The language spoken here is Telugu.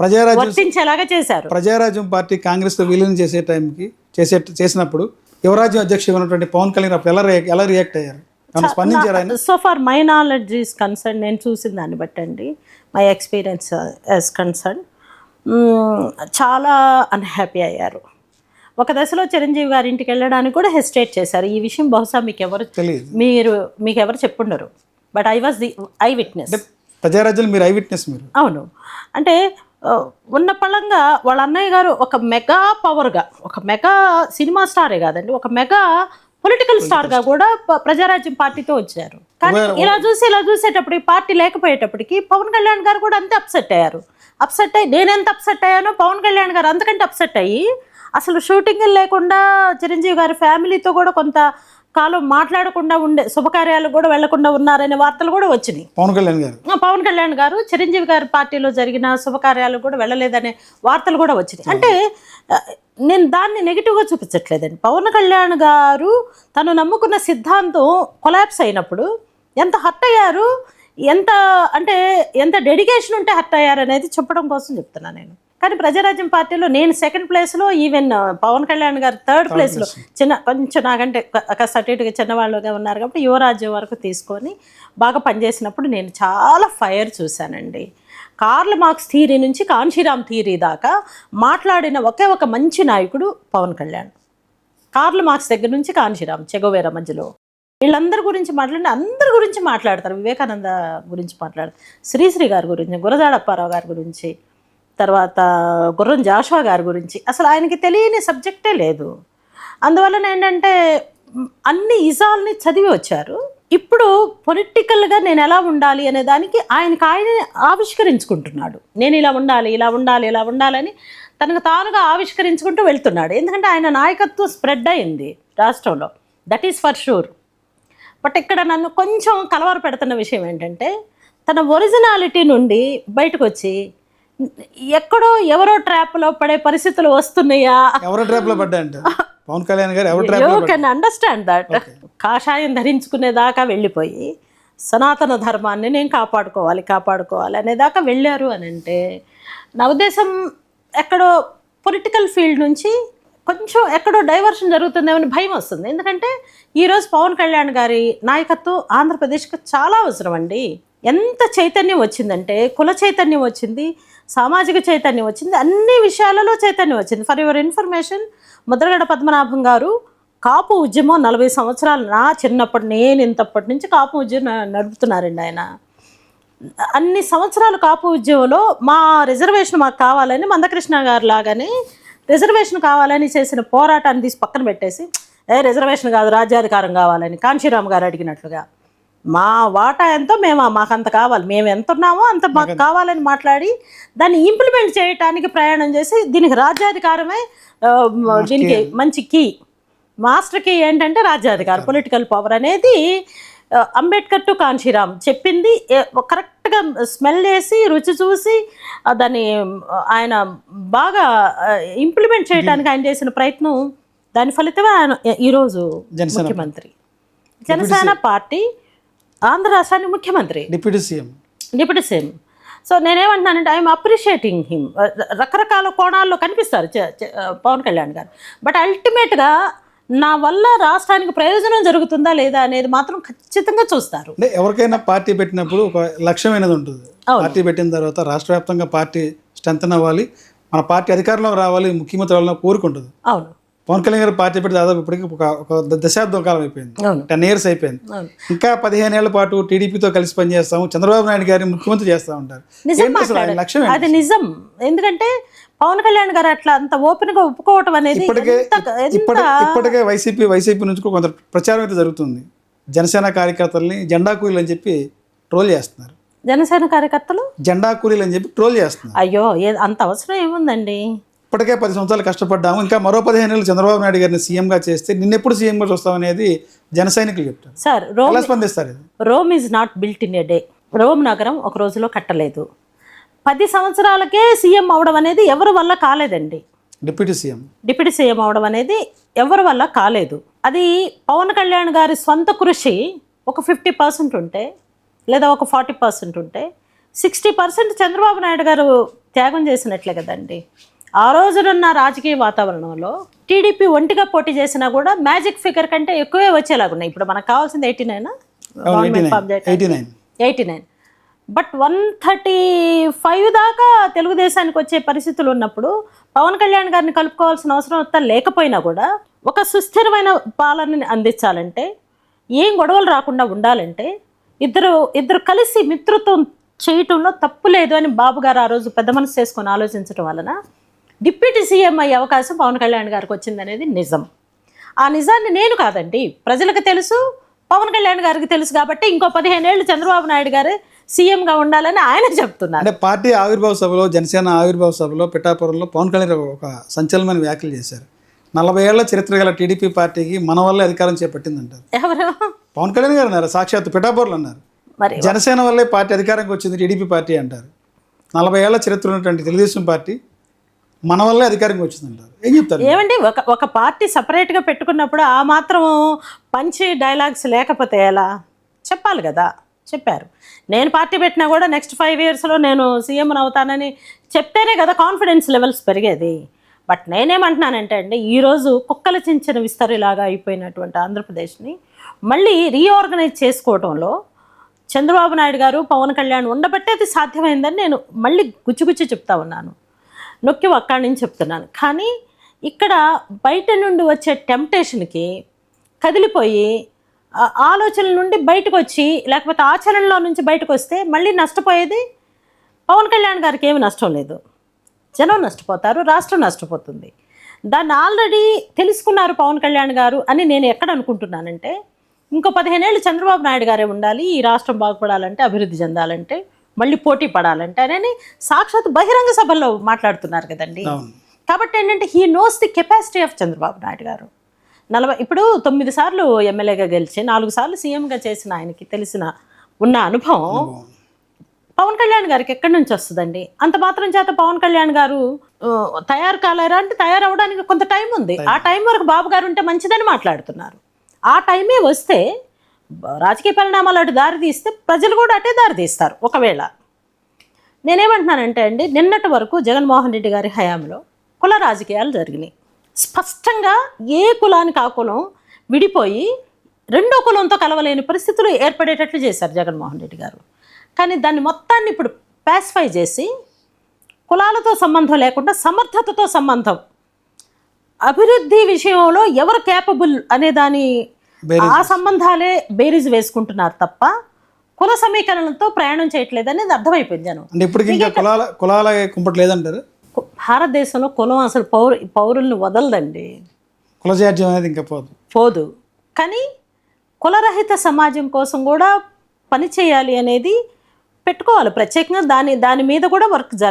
ప్రజారాజ్యం చేశారు. ప్రజారాజ్యం పార్టీ కాంగ్రెస్తో విలీనం చేసే టైంకి చేసే చేసినప్పుడు యువరాజ్యం అధ్యక్షుడు ఉన్నటువంటి పవన్ కళ్యాణ్ అప్పుడు ఎలా రియాక్ట్ ఎలా రియాక్ట్ అయ్యారు? So far my knowledge is concern నేను చూసిన దాన్ని బట్టండి మై ఎక్స్పీరియన్స్ యాజ్ కన్సర్న్ చాలా అన్హ్యాపీ అయ్యారు. ఒక దశలో చిరంజీవి గారి ఇంటికి వెళ్ళడానికి కూడా హెసిటేట్ చేశారు. ఈ విషయం బహుశా మీకు ఎవరు తెలియదు మీరు మీకు ఎవరు చెప్పుండరు. But I was the eyewitness Prajarajyam మీరు ఐ విట్నెస్ మీరు. అవును. అంటే ఉన్న పళంగా వాళ్ళ అన్నయ్య గారు ఒక మెగా పవర్గా ఒక మెగా సినిమా స్టారే కాదండి ఒక మెగా పొలిటికల్ స్టార్గా కూడా ప్రజారాజ్యం పార్టీతో వచ్చారు. కానీ ఇలా చూసి ఇలా చూసేటప్పుడు ఈ పార్టీ లేకపోయేటప్పటికి పవన్ కళ్యాణ్ గారు కూడా అంతే అప్సెట్ అయ్యారు. అప్సెట్ అయ్యి నేను ఎంత అప్సెట్ అయ్యానో పవన్ కళ్యాణ్ గారు అంతకంటే అప్సెట్ అయ్యి అసలు షూటింగ్ లేకుండా చిరంజీవి గారి ఫ్యామిలీతో కూడా కొంత కాలం మాట్లాడకుండా ఉండే శుభకార్యాలు కూడా వెళ్ళకుండా ఉన్నారనే వార్తలు కూడా వచ్చినాయి. పవన్ కళ్యాణ్ గారు. ఆ, పవన్ కళ్యాణ్ గారు చిరంజీవి గారి పార్టీలో జరిగిన శుభకార్యాలు కూడా వెళ్ళలేదనే వార్తలు కూడా వచ్చినాయి. అంటే నేను దాన్ని నెగిటివ్గా చూపించట్లేదండి. పవన్ కళ్యాణ్ గారు తను నమ్ముకున్న సిద్ధాంతం కొలాప్స్ అయినప్పుడు ఎంత హర్ట్ అయ్యారు ఎంత అంటే ఎంత డెడికేషన్ ఉంటే హర్ట్ అయ్యారు అనేది చెప్పడం కోసం చెప్తున్నాను నేను. కానీ ప్రజారాజ్యం పార్టీలో నేను సెకండ్ ప్లేస్లో ఈవెన్ పవన్ కళ్యాణ్ గారు థర్డ్ ప్లేస్లో చిన్న కొంచెం నాకంటే కాస్త అటు ఇటుగా చిన్నవాళ్ళుగా ఉన్నారు కాబట్టి యువరాజ్యం వరకు తీసుకొని బాగా పనిచేసినప్పుడు నేను చాలా ఫైర్ చూశానండి. కార్ల మార్క్స్ థీరీ నుంచి కాంశీరామ్ థీరీ దాకా మాట్లాడిన ఒకే ఒక మంచి నాయకుడు పవన్ కళ్యాణ్. కార్ల మార్క్స్ దగ్గర నుంచి కాంశీరామ్ చెగోవేరా మధ్యలో. వీళ్ళందరి గురించి మాట్లాడి అందరి గురించి మాట్లాడతారు. వివేకానంద గురించి మాట్లాడతారు. శ్రీశ్రీ గారి గురించి గురజాడ అప్పారావు గారి గురించి తర్వాత గుర్రం జాషువా గారి గురించి. అసలు ఆయనకి తెలియని సబ్జెక్టే లేదు. అందువలన ఏంటంటే అన్ని ఇజాల్ని చదివి వచ్చారు. ఇప్పుడు పొలిటికల్గా నేను ఎలా ఉండాలి అనే దానికి ఆయనకి ఆయన ఆవిష్కరించుకుంటున్నాడు. నేను ఇలా ఉండాలి ఇలా ఉండాలి ఇలా ఉండాలని తనకు తానుగా ఆవిష్కరించుకుంటూ వెళ్తున్నాడు. ఎందుకంటే ఆయన నాయకత్వం స్ప్రెడ్ అయింది రాష్ట్రంలో. That is for sure but ఇక్కడ నన్ను కొంచెం కలవర పెడుతున్న విషయం ఏంటంటే తన ఒరిజినాలిటీ నుండి బయటకు వచ్చి ఎక్కడో ఎవరో ట్రాప్లో పడే పరిస్థితులు వస్తున్నాయా? ఎవరో ట్రాప్లో పడ్డా అంటే పవన్ కళ్యాణ్ గారు ఎవరు ట్రాప్ యూ లో కెన్ అండర్స్టాండ్ దట్ కాషాయం ధరించుకునేదాకా వెళ్ళిపోయి సనాతన ధర్మాన్ని నేను కాపాడుకోవాలి కాపాడుకోవాలి అనేదాకా వెళ్ళారు అని అంటే నా ఉద్దేశం ఎక్కడో పొలిటికల్ ఫీల్డ్ నుంచి కొంచెం ఎక్కడో డైవర్షన్ జరుగుతుందేమని భయం వస్తుంది. ఎందుకంటే ఈరోజు పవన్ కళ్యాణ్ గారి నాయకత్వం ఆంధ్రప్రదేశ్కి చాలా అవసరం అండి ఎంత చైతన్యం వచ్చిందంటే కుల చైతన్యం వచ్చింది సామాజిక చైతన్యం వచ్చింది అన్ని విషయాలలో చైతన్యం వచ్చింది. For your information Mudragada Padmanabham గారు కాపు ఉద్యమం నలభై సంవత్సరాలు నా చిన్నప్పటి నేను ఇంతప్పటి నుంచి కాపు ఉద్యమం నడుపుతున్నారండి ఆయన. అన్ని సంవత్సరాలు కాపు ఉద్యమంలో మా రిజర్వేషన్ మాకు కావాలని మందకృష్ణ గారు లాగానే రిజర్వేషన్ కావాలని చేసిన పోరాటాన్ని తీసి పక్కన పెట్టేసి ఏ రిజర్వేషన్ కాదు రాజ్యాధికారం కావాలని కాంశీరామ్ గారు అడిగినట్లుగా. మా వాటా ఎంతో మేము మాకు అంత కావాలి. మేము ఎంత ఉన్నామో అంత మాకు కావాలని మాట్లాడి దాన్ని ఇంప్లిమెంట్ చేయటానికి ప్రయాణం చేసి దీనికి రాజ్యాధికారమే దీనికి మంచి కీ మాస్టర్ కీ ఏంటంటే రాజ్యాధికారం. పొలిటికల్ పవర్ అనేది అంబేద్కర్ టు కాంశీరామ్ చెప్పింది కరెక్ట్గా స్మెల్ చేసి రుచి చూసి దాన్ని ఆయన బాగా ఇంప్లిమెంట్ చేయడానికి ఆయన చేసిన ప్రయత్నం దాని ఫలితమే ఆయన ఈరోజు ముఖ్యమంత్రి. జనసేన పార్టీ ఆంధ్ర రాష్ట్రానికి ముఖ్యమంత్రి. Deputy CM. Deputy CM. So నేనేమంటున్నానంటే ఐఎమ్ అప్రిషియేటింగ్ హిమ్ రకరకాల కోణాల్లో కనిపిస్తారు పవన్ కళ్యాణ్ గారు. బట్ అల్టిమేట్గా నా వల్ల రాష్ట్రానికి ప్రయోజనం జరుగుతుందా లేదా అనేది మాత్రం ఖచ్చితంగా చూస్తారు. అంటే ఎవరికైనా పార్టీ పెట్టినప్పుడు ఒక లక్ష్యం అనేది ఉంటుంది. పార్టీ పెట్టిన తర్వాత రాష్ట్ర వ్యాప్తంగా పార్టీ స్ట్రెంత్ అవ్వాలి మన పార్టీ అధికారంలోకి రావాలి ముఖ్యమంత్రి అవ్వాలని కోరుకుంటుంది. అవును. పవన్ కళ్యాణ్ గారు పార్టీ పెట్టి దాదాపు ఇప్పటికి ఒక ఒక దశాబ్దం కాలం అయిపోయింది. టెన్ ఇయర్స్ అయిపోయింది. ఇంకా పదిహేను ఏళ్ళ పాటు టీడీపీతో కలిసి పనిచేస్తాము. చంద్రబాబు నాయుడు గారిని ముఖ్యమంత్రి చేస్తూ ఉంటారు? అది నిజం. ఎందుకంటే పవన్ కళ్యాణ్ గారు అట్లా అంత ఓపెన్గా ఒప్పుకోవటం అనేది ఇప్పటికే వైసీపీ వైసీపీ నుంచి కొంత ప్రచారం అయితే జరుగుతుంది. జనసేన కార్యకర్తల్ని జెండా కూలీలు అని చెప్పి ట్రోల్ చేస్తున్నారు. జనసేన కార్యకర్తలు? జెండా కూలీలు అని చెప్పి ట్రోల్ చేస్తున్నారు. అయ్యో అంత అవసరం ఏముందండి? ఇప్పటికే పది సంవత్సరాలు కష్టపడ్డాము. ఇంకా మరో పదిహేను ఏళ్ళు చంద్రబాబు నాయుడు గారిని సీఎంగా చేస్తే నిన్నెప్పుడు సీఎంగా చూస్తాం అనేది జన సైనికులు చెప్తారు. సార్ రోమ్ ఎలా స్పందిస్తారు ఇది? Rome is not built in a day Rome నగరం ఒక రోజులో కట్టలేదు. పది సంవత్సరాలకే సీఎం అవడం అనేది ఎవరి వల్ల కాలేదండి? Deputy CM. డిప్యూటీ సీఎం అవడం అనేది ఎవరి వల్ల కాలేదు. అది పవన్ కళ్యాణ్ గారి స్వంత కృషి ఒక ఫిఫ్టీ పర్సెంట్ ఉంటే లేదా ఒక ఫార్టీ పర్సెంట్ ఉంటే సిక్స్టీ పర్సెంట్ చంద్రబాబు నాయుడు గారు త్యాగం చేసినట్లే కదండి. ఆ రోజునున్న రాజకీయ వాతావరణంలో టీడీపీ ఒంటిగా పోటీ చేసినా కూడా మ్యాజిక్ ఫిగర్ కంటే ఎక్కువే వచ్చేలాగున్నాయి ఇప్పుడు మనకు కావాల్సింది eighty nine? Eighty nine. Eighty nine. But one thirty five దాకా తెలుగుదేశానికి వచ్చే పరిస్థితులు ఉన్నప్పుడు పవన్ కళ్యాణ్ గారిని కలుపుకోవాల్సిన అవసరం అంతా లేకపోయినా కూడా ఒక సుస్థిరమైన పాలనని అందించాలంటే ఏం గొడవలు రాకుండా ఉండాలంటే ఇద్దరు ఇద్దరు కలిసి మిత్రత్వం చేయటంలో తప్పు లేదు అని బాబు గారు ఆ రోజు పెద్ద మనసు చేసుకొని ఆలోచించడం వలన డిప్యూటీ సీఎం అయ్యే అవకాశం పవన్ కళ్యాణ్ గారికి వచ్చిందనేది నిజం. ఆ నిజాన్ని నేను కాదండి ప్రజలకు తెలుసు పవన్ కళ్యాణ్ గారికి తెలుసు కాబట్టి ఇంకో పదిహేను ఏళ్ళు చంద్రబాబు నాయుడు గారు సీఎంగా ఉండాలని ఆయన చెప్తున్నారు. అంటే పార్టీ ఆవిర్భావ సభలో జనసేన ఆవిర్భావ సభలో పిఠాపురంలో పవన్ కళ్యాణ్ ఒక సంచలనమైన వ్యాఖ్యలు చేశారు. నలభై ఏళ్ళ చరిత్ర గల టీడీపీ పార్టీకి మన వల్లే అధికారం చేపట్టిందంటారు. ఎవరు? పవన్ కళ్యాణ్ గారు అన్నారు సాక్షాత్ పిఠాపురంలో అన్నారు. మరి జనసేన వల్లే పార్టీ అధికారంకి వచ్చింది టీడీపీ పార్టీ అంటారు. నలభై ఏళ్ళ చరిత్ర ఉన్నటువంటి తెలుగుదేశం పార్టీ మన వల్లే అధికారంకి వచ్చిందంటారు ఏం చెప్తారు? ఏమండి ఒక ఒక పార్టీ సపరేట్గా పెట్టుకున్నప్పుడు ఆ మాత్రం పంచి డైలాగ్స్ లేకపోతే ఎలా? చెప్పాలి కదా చెప్పారు. నేను పార్టీ పెట్టినా కూడా నెక్స్ట్ ఫైవ్ ఇయర్స్లో నేను సీఎం అవుతానని చెప్తేనే కదా కాన్ఫిడెన్స్ లెవెల్స్ పెరిగేది. బట్ నేనేమంటున్నానంటే అండి ఈరోజు కుక్కల చించిన విస్తరిలాగా అయిపోయినటువంటి ఆంధ్రప్రదేశ్ని మళ్ళీ రీఆర్గనైజ్ చేసుకోవడంలో చంద్రబాబు నాయుడు గారు పవన్ కళ్యాణ్ ఉండబట్టే అది సాధ్యమైందని నేను మళ్ళీ గుచ్చిగుచ్చి చెప్తా ఉన్నాను. నొక్కి అక్కడి నుంచి చెప్తున్నాను. కానీ ఇక్కడ బయట నుండి వచ్చే టెంప్టేషన్కి కదిలిపోయి ఆలోచనల నుండి బయటకు వచ్చి లేకపోతే ఆచరణలో నుంచి బయటకు వస్తే మళ్ళీ నష్టపోయేది పవన్ కళ్యాణ్ గారికి ఏమి నష్టం లేదు. జనం నష్టపోతారు రాష్ట్రం నష్టపోతుంది. దాన్ని ఆల్రెడీ తెలుసుకున్నారు పవన్ కళ్యాణ్ గారు అని నేను ఎక్కడ అనుకుంటున్నానంటే ఇంకో పదిహేనేళ్ళు చంద్రబాబు నాయుడు గారే ఉండాలి ఈ రాష్ట్రం బాగుపడాలంటే అభివృద్ధి చెందాలంటే మళ్ళీ పోటీ పడాలంటే అని సాక్షాత్ బహిరంగ సభల్లో మాట్లాడుతున్నారు కదండి. కాబట్టి ఏంటంటే he knows the capacity of Chandrababu Naidu గారు. నలభై ఇప్పుడు తొమ్మిది సార్లు ఎమ్మెల్యేగా గెలిచి నాలుగు సార్లు సీఎంగా చేసిన ఆయనకి తెలిసిన ఉన్న అనుభవం పవన్ కళ్యాణ్ గారికి ఎక్కడి నుంచి వస్తుందండి? అంత మాత్రం చేత పవన్ కళ్యాణ్ గారు తయారు కాలేరా అంటే తయారవడానికి కొంత టైం ఉంది. ఆ టైం వరకు బాబు గారు ఉంటే మంచిదని మాట్లాడుతున్నారు. ఆ టైమే వస్తే రాజకీయ పరిణామాలు అటు దారి తీస్తే ప్రజలు కూడా అటే దారి తీస్తారు. ఒకవేళ నేనేమంటున్నానంటే అండి నిన్నటి వరకు జగన్మోహన్ రెడ్డి గారి హయాంలో కుల రాజకీయాలు జరిగినాయి. స్పష్టంగా ఏ కులానికి ఆ కులం విడిపోయి రెండో కులంతో కలవలేని పరిస్థితులు ఏర్పడేటట్లు చేశారు జగన్మోహన్ రెడ్డి గారు. కానీ దాన్ని మొత్తాన్ని ఇప్పుడు పాసిఫై చేసి కులాలతో సంబంధం లేకుండా సమర్థతతో సంబంధం. అభివృద్ధి విషయంలో ఎవరు క్యాపబుల్ అనే దాని ఆ సంబంధాలే బేరీజ్ వేసుకుంటున్నారు తప్ప కుల సమీకరణలతో ప్రయాణం చేయట్లేదు అనేది అర్థమైపోయింది జనం. అంటే ఇప్పటికి ఇంకా కులాల కులాల కుంపటి లేదంటారు కు- భారతదేశంలో కులం అసలు పౌరు పౌరుల్ని వదలదండి. కులజాడ్యం అనేది ఇంకా పోదు. పోదు. కానీ కులరహిత సమాజం కోసం కూడా పని చేయాలి అనేది పెట్టుకోవాలి. ప్రత్యేకంగా దాని దాని మీద కూడా వర్క్ జరగాలి.